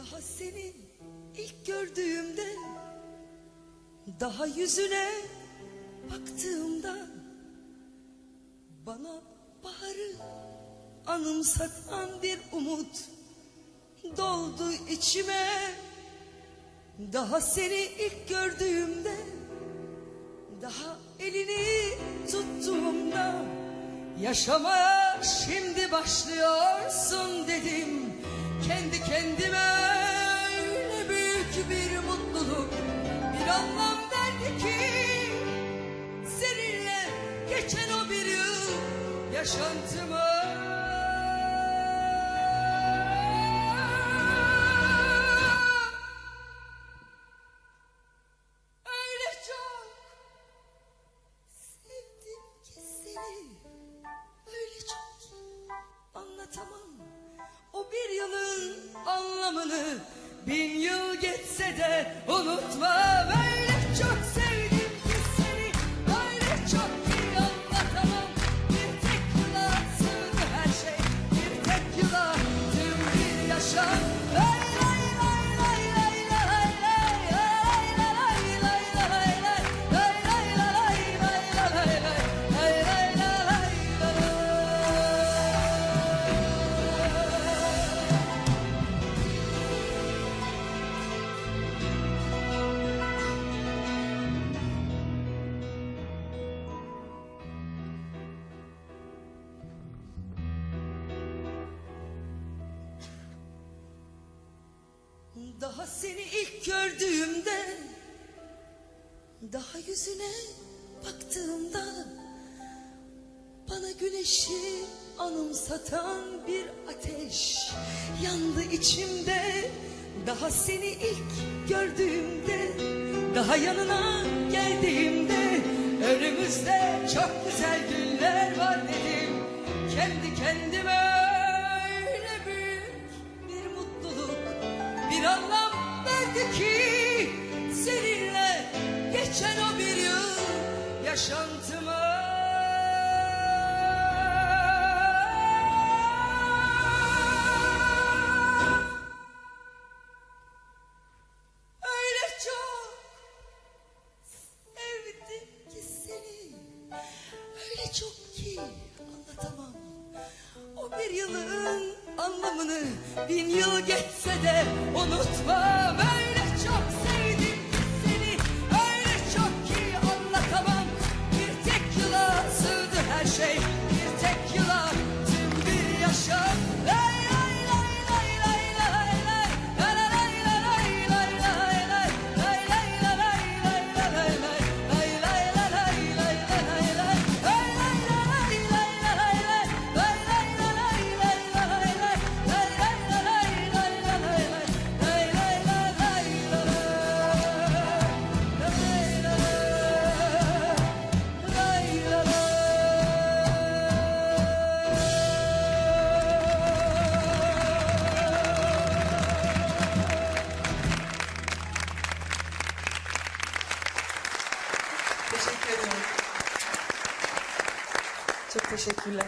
Daha seni ilk gördüğümde Daha yüzüne baktığımda Bana baharı anımsatan bir umut Doldu içime. Daha seni ilk gördüğümde Daha elini tuttuğumda Yaşamaya şimdi başlıyorsun dedim Kendi kendime öyle büyük bir mutluluk Bir anlam verdi ki Seninle geçen o bir yıl yaşantıma anlamını Bin yıl geçse de unutmam Öyle çok Daha seni ilk gördüğümde Daha yüzüne baktığımda Bana güneşi anımsatan bir ateş Yandı içimde. Daha seni ilk gördüğümde Daha yanına geldiğimde Önümüzde çok güzel günler var dedim. Kendi kendime o bir yıl yaşantıma. Öyle çok sevdim ki seni. Öyle çok ki anlatamam. O bir yılın anlamını bin yıl geçse de unutmam. Öyle Teşekkür ederim. Çok teşekkürler.